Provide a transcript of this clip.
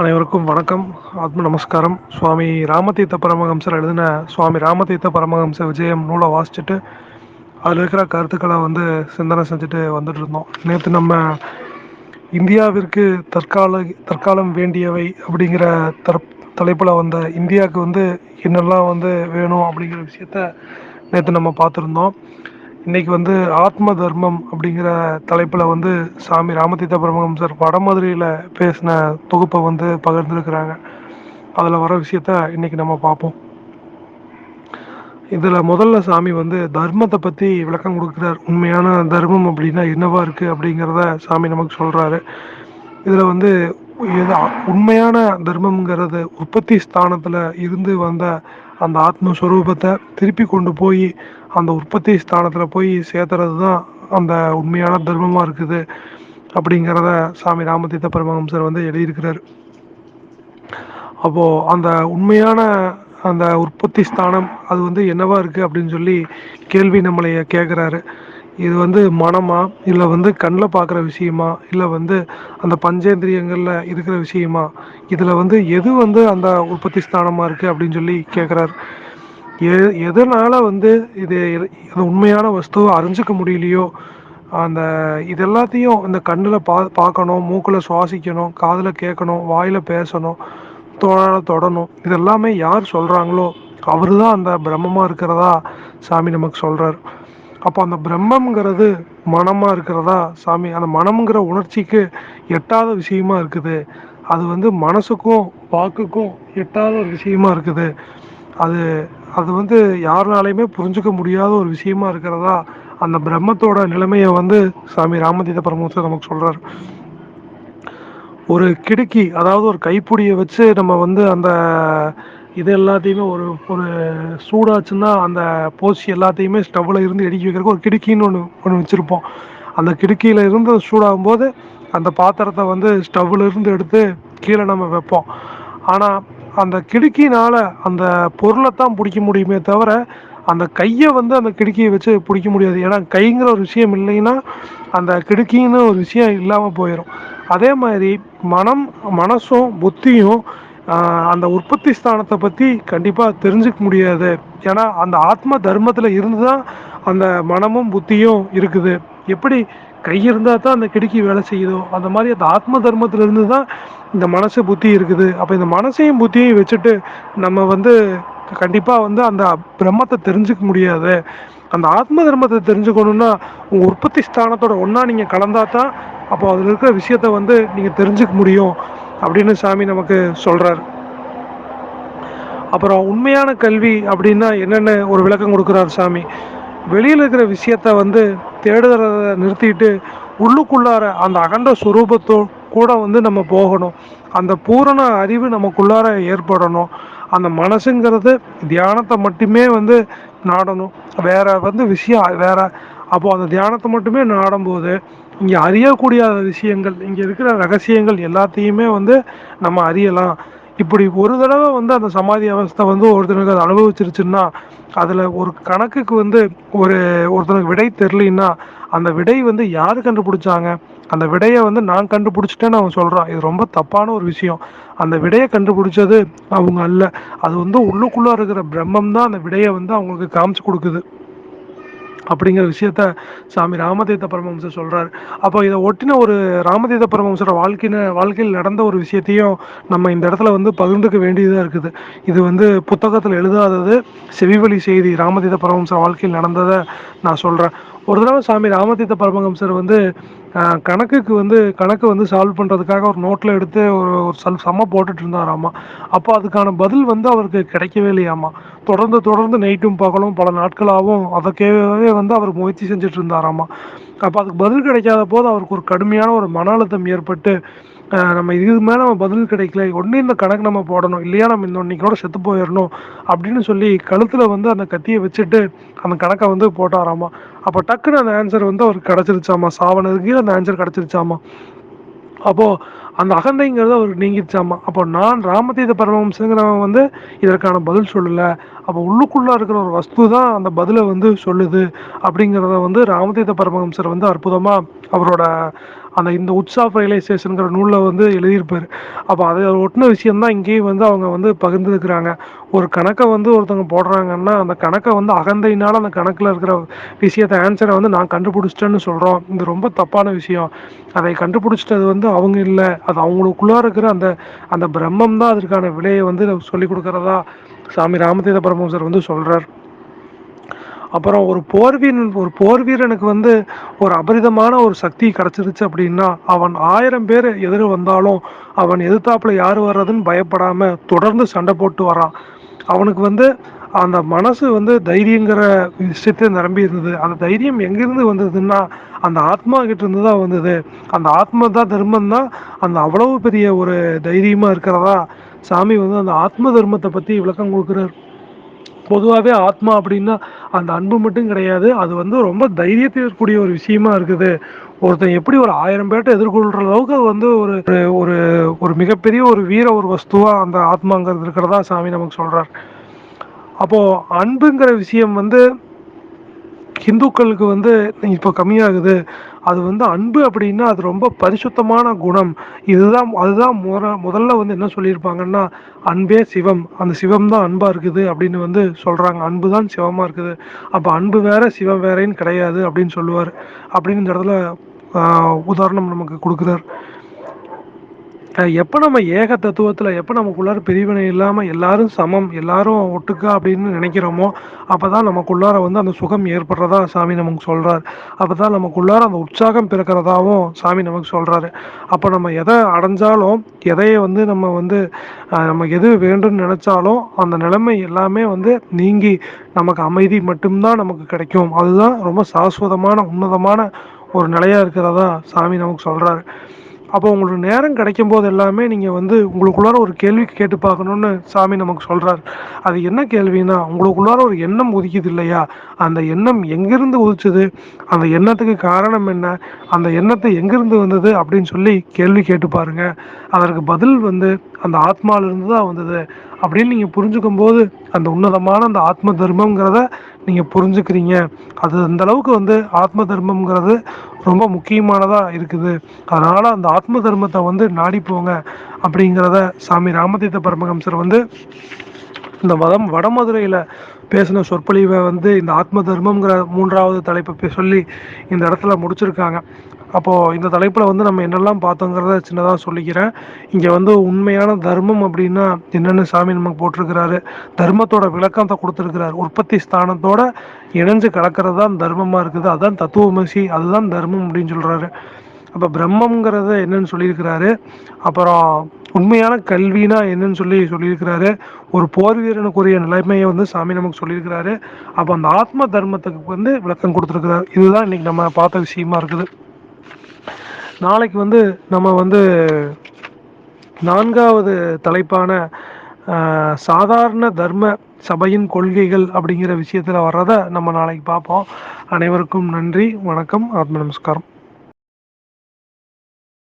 அனைவருக்கும் வணக்கம். ஆத்ம நமஸ்காரம். சுவாமி ராமதீர்த்த பரமஹம்சர் எழுதின சுவாமி ராமதீர்த்த பரமஹம்ச விஜயம் நூலை வாசிச்சுட்டு அதில் இருக்கிற கருத்துக்களை வந்து சிந்தனை செஞ்சுட்டு வந்துட்டு இருந்தோம். நேற்று நம்ம இந்தியாவிற்கு தற்கால தற்காலம் வேண்டியவை அப்படிங்கிற தற் தலைப்பில் வந்த இந்தியாவுக்கு வந்து என்னெல்லாம் வந்து வேணும் அப்படிங்கிற விஷயத்த நேற்று நம்ம பார்த்துருந்தோம். இன்னைக்கு வந்து ஆத்ம தர்மம் அப்படிங்கிற தலைப்பில் வந்து சாமி ராமதீர்த்த பரமஹம்சர் வடமதுரையில் பேசின தொகுப்பை வந்து பகிர்ந்துருக்கிறாங்க. அதில் வர விஷயத்த இன்னைக்கு நம்ம பார்ப்போம். இதில் முதல்ல சாமி வந்து தர்மத்தை பற்றி விளக்கம் கொடுக்குறார். உண்மையான தர்மம் அப்படின்னா என்னவா இருக்குது அப்படிங்கிறத சாமி நமக்கு சொல்கிறாரு இதில் வந்து எது உண்மையான தர்மம்ங்கிறது உற்பத்தி ஸ்தானத்தில் இருந்து வந்த அந்த ஆத்மஸ்வரூபத்தை திருப்பி கொண்டு போய் அந்த உற்பத்தி ஸ்தானத்தில் போய் சேர்த்துறது தான் அந்த உண்மையான தர்மமாக இருக்குது அப்படிங்கிறத சாமி ராமதீர்த்த பரமஹம்சர் வந்து எழுதியிருக்கிறார். அப்போது அந்த உண்மையான அந்த உற்பத்தி ஸ்தானம் அது வந்து என்னவா இருக்குது அப்படின்னு சொல்லி கேள்வி நம்மளைய கேட்குறாரு இது வந்து மனமா இல்லை வந்து கண்ணில் பார்க்குற விஷயமா இல்லை வந்து அந்த பஞ்சேந்திரியங்களில் இருக்கிற விஷயமா? இதில் வந்து எது வந்து அந்த உற்பத்தி ஸ்தானமாக இருக்குது அப்படின்னு சொல்லி கேட்குறாரு எ எதனால் வந்து இது அந்த உண்மையான வஸ்துவை அறிஞ்சிக்க முடியலையோ? அந்த இது எல்லாத்தையும் இந்த கண்ணில் பா பார்க்கணும் மூக்கில் சுவாசிக்கணும் காதில் கேட்கணும் வாயில் பேசணும் தோழால் தொடணும் இது எல்லாமே யார் சொல்கிறாங்களோ அவர் தான் அந்த பிரம்மமாக இருக்கிறதா சாமி நமக்கு சொல்கிறார் அப்போ அந்த பிரம்மங்கிறது மனமாக இருக்கிறதா? சாமி அந்த மனம்ங்கிற உணர்ச்சிக்கு எட்டாத விஷயமா இருக்குது. அது வந்து மனசுக்கும் வாக்குக்கும் எட்டாத ஒரு விஷயமா இருக்குது. அது அது வந்து யாருனாலையுமே புரிஞ்சுக்க முடியாத ஒரு விஷயமா இருக்கிறதா? அந்த பிரம்மத்தோட நிலைமையை வந்து சாமி ராமதீத பரமஹம்சர் நமக்கு சொல்றாரு. ஒரு கிடுக்கி அதாவது ஒரு கைப்பிடியை வச்சு நம்ம வந்து அந்த இது எல்லாத்தையுமே ஒரு ஒரு சூடாச்சுன்னா அந்த போசி எல்லாத்தையுமே ஸ்டவ்வில் இருந்து எடுக்கி வைக்கிறதுக்கு ஒரு கிடுக்கின்னு ஒன்று ஒன்று வச்சுருப்போம். அந்த கிடுக்கியில் இருந்து சூடாகும் போது அந்த பாத்திரத்தை வந்து ஸ்டவ்வில் இருந்து எடுத்து கீழே நம்ம வைப்போம். ஆனால் அந்த கிடுக்கினால் அந்த பொருளை தான் பிடிக்க முடியுமே தவிர அந்த கையை வந்து அந்த கிடுக்கியை வச்சு பிடிக்க முடியாது. ஏன்னா கைங்கிற ஒரு விஷயம் இல்லைன்னா அந்த கிடுக்கின்னு ஒரு விஷயம் இல்லாமல் போயிடும் அதே மாதிரி மனம் மனசும் புத்தியும் அந்த உற்பத்தி ஸ்தானத்தை பற்றி கண்டிப்பாக தெரிஞ்சுக்க முடியாது. ஏன்னா அந்த ஆத்ம தர்மத்தில் இருந்து தான் அந்த மனமும் புத்தியும் இருக்குது. எப்படி கை இருந்தால் தான் அந்த கிடுக்கி வேலை செய்யுதோ அந்த மாதிரி அந்த ஆத்ம தர்மத்தில் இருந்து தான் இந்த மனசு புத்தி இருக்குது. அப்போ இந்த மனசையும் புத்தியையும் வச்சுட்டு நம்ம வந்து கண்டிப்பாக வந்து அந்த பிரம்மத்தை தெரிஞ்சுக்க முடியாது. அந்த ஆத்ம தர்மத்தை தெரிஞ்சுக்கணுன்னா உங்கள் உற்பத்தி ஸ்தானத்தோட ஒன்றா நீங்கள் கலந்தா தான் அப்போ அதில் இருக்கிற விஷயத்த வந்து நீங்கள் தெரிஞ்சுக்க முடியும். அப்படின்னு சாமி நமக்கு சொல்கிறார் அப்புறம் உண்மையான கல்வி அப்படின்னா என்னென்ன ஒரு விளக்கம் கொடுக்குறார் சாமி? வெளியில் இருக்கிற விஷயத்த வந்து தேடுறத நிறுத்திட்டு உள்ளுக்குள்ளார அந்த அகண்ட சுரூபத்தோ கூட வந்து நம்ம போகணும். அந்த பூரண அறிவு நமக்குள்ளார ஏற்படணும். அந்த மனசுங்கிறது தியானத்தை மட்டுமே வந்து நாடணும். வேற வந்து விஷயம் வேற அப்போது அந்த தியானத்தை மட்டுமே நாடும்போது இங்கே அறியக்கூடிய விஷயங்கள் இங்கே இருக்கிற ரகசியங்கள் எல்லாத்தையுமே வந்து நம்ம அறியலாம். இப்படி ஒரு தடவை வந்து அந்த சமாதி அவஸ்தை வந்து ஒருத்தனுக்கு அதை அனுபவிச்சிருச்சுன்னா அதில் ஒரு கணக்குக்கு வந்து ஒரு ஒருத்தனுக்கு விடை தெரிலின்னா அந்த விடை வந்து யார் கண்டுபிடிச்சாங்க? அந்த விடையை வந்து நான் கண்டுபிடிச்சிட்டேன்னு அவன் சொல்கிறான் இது ரொம்ப தப்பான ஒரு விஷயம். அந்த விடையை கண்டுபிடிச்சது அவங்க அல்ல. அது வந்து உள்ளுக்குள்ளே இருக்கிற பிரம்மம் தான் அந்த விடையை வந்து அவங்களுக்கு காமிச்சு கொடுக்குது. அப்படிங்கிற விஷயத்த சாமி ராமதீர்த்த பரமஹம்சர் சொல்கிறார் அப்போ இதை ஒட்டின ஒரு ராமதீர்த்த பரமஹம்சர் வாழ்க்கையின வாழ்க்கையில் நடந்த ஒரு விஷயத்தையும் நம்ம இந்த இடத்துல வந்து பகிர்ந்துக்க வேண்டியதாக இருக்குது. இது வந்து புத்தகத்தில் எழுதாதது செவிவழி செய்தி ராமதீர்த்த பரமஹம்சர் வாழ்க்கையில் நடந்ததை நான் சொல்கிறேன் ஒரு தடவை சாமி ராமதீர்த்த பரமஹம்சர் வந்து கணக்குக்கு வந்து கணக்கு வந்து சால்வ் பண்ணுறதுக்காக ஒரு நோட்டில் எடுத்து ஒரு ஒரு சல் செம்ம போட்டுட்டு இருந்தாராமா அப்போ அதுக்கான பதில் வந்து அவருக்கு கிடைக்கவே இல்லையாமா தொடர்ந்து தொடர்ந்து நைட்டும் பகலும் பல நாட்களாகவும் அதற்காகவே வந்து அவர் முயற்சி செஞ்சுட்டு இருந்தாராமா அப்போ அதுக்கு பதில் கிடைக்காத போது அவருக்கு ஒரு கடுமையான ஒரு மன அழுத்தம் ஏற்பட்டு நம்ம இதுக்கு மேலே நம்ம பதில் கிடைக்கல. ஒன்று இந்த கணக்கு நம்ம போடணும். இல்லையா நம்ம இந்த இன்னைக்கோட செத்து போயிடணும் அப்படின்னு சொல்லி கழுத்தில் வந்து அந்த கத்தியை வச்சுட்டு அந்த கணக்கை வந்து போட்டாராமா. அப்போ டக்குன்னு அந்த ஆன்சர் வந்து அவருக்கு கிடச்சிருச்சாமா? சாவனதுக்கு அந்த ஆன்சர் கிடச்சிருச்சாமா? அப்போது அந்த அகந்தைங்கிறது அவருக்கு நீங்கிருச்சாமா? அப்போ நான் ராமதீத பரமஹம்சங்கிறவன் வந்து இதற்கான பதில் சொல்லலை. அப்போ உள்ளுக்குள்ளே இருக்கிற ஒரு வஸ்து தான் அந்த பதிலை வந்து சொல்லுது. அப்படிங்கிறத வந்து ராமதீத பரமஹம்சர் வந்து அற்புதமாக அவரோட அந்த இந்த உட்ஸ் ஆஃப் ரியலைசேஷனுங்கிற நூலில் வந்து எழுதியிருப்பார். அப்போ அதை ஒட்டின விஷயந்தான் இங்கேயும் வந்து அவங்க வந்து பகிர்ந்துருக்கிறாங்க ஒரு கணக்கை வந்து ஒருத்தவங்க போடுறாங்கன்னா அந்த கணக்கை வந்து அகந்தையினால அந்த கணக்கில் இருக்கிற விஷயத்தை ஆன்சரை வந்து நான் கண்டுபிடிச்சிட்டேன்னு சொல்கிறோம் இது ரொம்ப தப்பான விஷயம். அதை கண்டுபிடிச்சிட்டது வந்து அவங்க இல்லை. அது அவங்களுக்குள்ளே இருக்கிற அந்த அந்த பிரம்மம் தான் அதற்கான விலையை வந்து சொல்லிக் கொடுக்குறதா சாமி ராமதீத பரமஹம்சர் வந்து சொல்கிறார் அப்புறம் ஒரு போர்வீரன் ஒரு போர்வீரனுக்கு வந்து ஒரு அபரிதமான ஒரு சக்தி கிடச்சிருச்சு அப்படின்னா அவன் ஆயிரம் பேர் எதிர வந்தாலும் அவன் எதிர்த்தாப்புல யார் வர்றதுன்னு பயப்படாமல் தொடர்ந்து சண்டை போட்டு வரான். அவனுக்கு வந்து அந்த மனசு வந்து தைரியங்கிற விஷயத்தை நிரம்பி இருந்தது. அந்த தைரியம் எங்கேருந்து வந்ததுன்னா அந்த ஆத்மா கிட்ட இருந்து தான் வந்தது. அந்த ஆத்மா தான் தர்மம் தான் அந்த அவ்வளவு பெரிய ஒரு தைரியமாக இருக்கிறதா சாமி வந்து அந்த ஆத்ம தர்மத்தை பற்றி விளக்கம் கொடுக்குறாரு. பொதுவாகவே ஆத்மா அப்படின்னா அந்த அன்பு மட்டும் கிடையாது. அது வந்து ரொம்ப தைரியத்தை இருக்கக்கூடிய ஒரு விஷயமா இருக்குது. ஒருத்தன் எப்படி ஒரு ஆயிரம் பேர்ட்ட எதிர்கொள்கிற அளவுக்கு வந்து ஒரு ஒரு ஒரு மிகப்பெரிய ஒரு வீர ஒரு வஸ்துவாக அந்த ஆத்மாங்கிறது இருக்கிறதா சாமி நமக்கு சொல்கிறார் அப்போது அன்புங்கிற விஷயம் வந்து ஹிந்துக்களுக்கு வந்து இப்போ கம்மியாகுது. அது வந்து அன்பு அப்படின்னா அது ரொம்ப பரிசுத்தமான குணம். இதுதான் அதுதான் முத முதல்ல வந்து என்ன சொல்லியிருப்பாங்கன்னா அன்பே சிவம். அந்த சிவம் தான் அன்பாக இருக்குது அப்படின்னு வந்து சொல்கிறாங்க அன்பு தான் சிவமாக இருக்குது. அப்போ அன்பு வேற சிவம் வேறேன்னு கிடையாது அப்படின்னு சொல்லுவார். அப்படின்னு இந்த இடத்துல உதாரணம் நமக்கு கொடுக்குறார். எப்போ நம்ம ஏக தத்துவத்தில் எப்போ நமக்குள்ளார பிரிவினை இல்லாமல் எல்லாரும் சமம் எல்லாரும் ஒட்டுக்கா அப்படின்னு நினைக்கிறோமோ அப்போ தான் நமக்குள்ளார வந்து அந்த சுகம் ஏற்படுறதா சாமி நமக்கு சொல்கிறார் அப்போ தான் நமக்குள்ளார அந்த உற்சாகம் பிறக்கிறதாவும் சாமி நமக்கு சொல்கிறாரு அப்போ நம்ம எதை அடைஞ்சாலும் எதையை வந்து நம்ம வந்து நம்ம எது வேண்டும்னு நினச்சாலும் அந்த நிலைமை எல்லாமே வந்து நீங்கி நமக்கு அமைதி மட்டும்தான் நமக்கு கிடைக்கும். அதுதான் ரொம்ப சாஸ்வதமான உன்னதமான ஒரு நிலையாக இருக்கிறதா சாமி நமக்கு சொல்கிறாரு அப்போ உங்களுக்கு நேரம் கிடைக்கும் போது எல்லாமே நீங்கள் வந்து உங்களுக்குள்ளார ஒரு கேள்வி கேட்டு பார்க்கணுன்னு சாமி நமக்கு சொல்கிறார் அது என்ன கேள்வினா உங்களுக்குள்ளார ஒரு எண்ணம் உதிக்குது இல்லையா? அந்த எண்ணம் எங்கிருந்து உதிச்சுது? அந்த எண்ணத்துக்கு காரணம் என்ன? அந்த எண்ணத்தை எங்கிருந்து வந்தது? அப்படின்னு சொல்லி கேள்வி கேட்டு பாருங்க. அதற்கு பதில் வந்து அந்த ஆத்மாவிலிருந்து தான் வந்தது. அப்படின்னு நீங்கள் புரிஞ்சுக்கும் போது அந்த உன்னதமான அந்த ஆத்ம தர்மங்கிறத நீங்கள் புரிஞ்சுக்கிறீங்க. அது அந்த அளவுக்கு வந்து ஆத்ம தர்மம்ங்கிறது ரொம்ப முக்கியமானதாக இருக்குது. அதனால் அந்த ஆத்ம தர்மத்தை வந்து நாடி போங்க அப்படிங்கிறத சாமி ராமதீர்த்த பரமஹம்சர் வந்து இந்த வதம் வடமதுரையில் பேசின சொற்பொழிவை வந்து இந்த ஆத்ம தர்மம்ங்கிற மூன்றாவது தலைப்பை சொல்லி இந்த இடத்துல முடிச்சிருக்காங்க. அப்போது இந்த தலைப்பில் வந்து நம்ம என்னெல்லாம் பார்த்தோங்கிறத சின்னதாக சொல்லிக்கிறேன். இங்கே வந்து உண்மையான தர்மம் அப்படின்னா என்னென்னு சாமி நமக்கு போட்டிருக்கிறாரு. தர்மத்தோட விளக்கத்தை கொடுத்துருக்கிறார். உற்பத்தி ஸ்தானத்தோட இணைஞ்சு கலக்கிறது தான் தர்மமாக இருக்குது. அதுதான் தத்துவமசி அதுதான் தர்மம் அப்படின்னு சொல்கிறாரு அப்போ பிரம்மங்கிறத என்னன்னு சொல்லியிருக்கிறாரு. அப்புறம் உண்மையான கல்வினா என்னன்னு சொல்லி சொல்லியிருக்கிறாரு. ஒரு போர் வீரனுக்குரிய நிலைமையை வந்து சாமி நமக்கு சொல்லியிருக்கிறாரு. அப்போ அந்த ஆத்ம தர்மத்துக்கு வந்து விளக்கம் கொடுத்துருக்கிறார். இதுதான் இன்னைக்கு நம்ம பார்த்த விஷயமா இருக்குது. நாளைக்கு வந்து நம்ம வந்து நான்காவது தலைப்பான சாதாரண தர்ம சபையின் கொள்கைகள் அப்படிங்கிற விஷயத்தில் வர்றதை நம்ம நாளைக்கு பார்ப்போம். அனைவருக்கும் நன்றி வணக்கம் ஆத்ம நமஸ்காரம்.